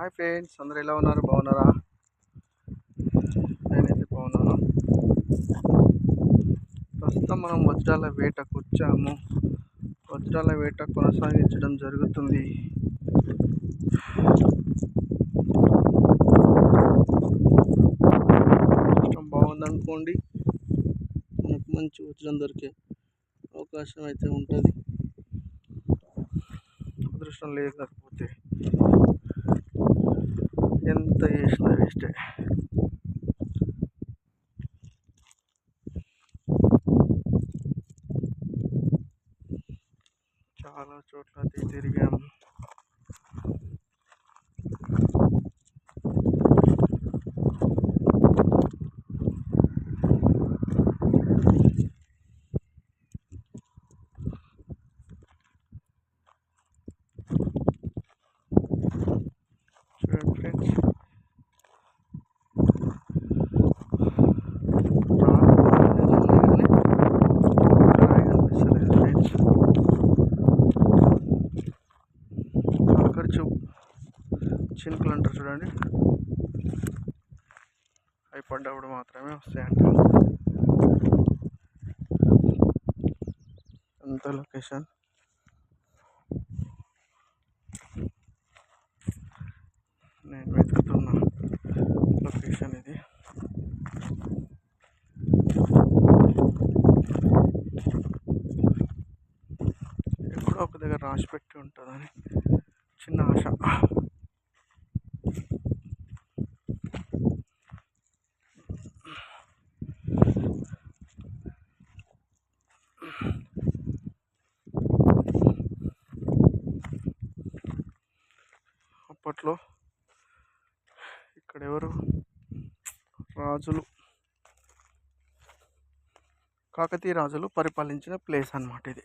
Hi friends అందరు ఎలా ఉన్నారు? బాగున్నారా? నేనైతే బాగున్నాను. ప్రస్తుతం మనం వజ్రాల వేటకు వచ్చాము. వజ్రాల వేట కొనసాగించడం జరుగుతుంది. అదృష్టం బాగుందనుకోండి. మనకు మంచి వజ్రం దొరికే అవకాశం అయితే ఉంటుంది. అదృష్టం లేకపోతే ఎంత చేసినా వేస్టే చాలా చోట్ల తి- ఖర్చు చినుకులు అంటారు చూడండి. అవి పడ్డప్పుడు మాత్రమే వస్తాయంట అంత లొకేషన్? నేను వెతుకుతున్న లొకేషన్ ఇది. ఎక్కడో ఒక దగ్గర రాసి పెట్టి ఉంటుందని చిన్న ఆశ. అప్పట్లో ఇక్కడ ఎవరు రాజులు. కాకతీయ రాజులు పరిపాలించిన ప్లేస్ అన్నమాట ఇది.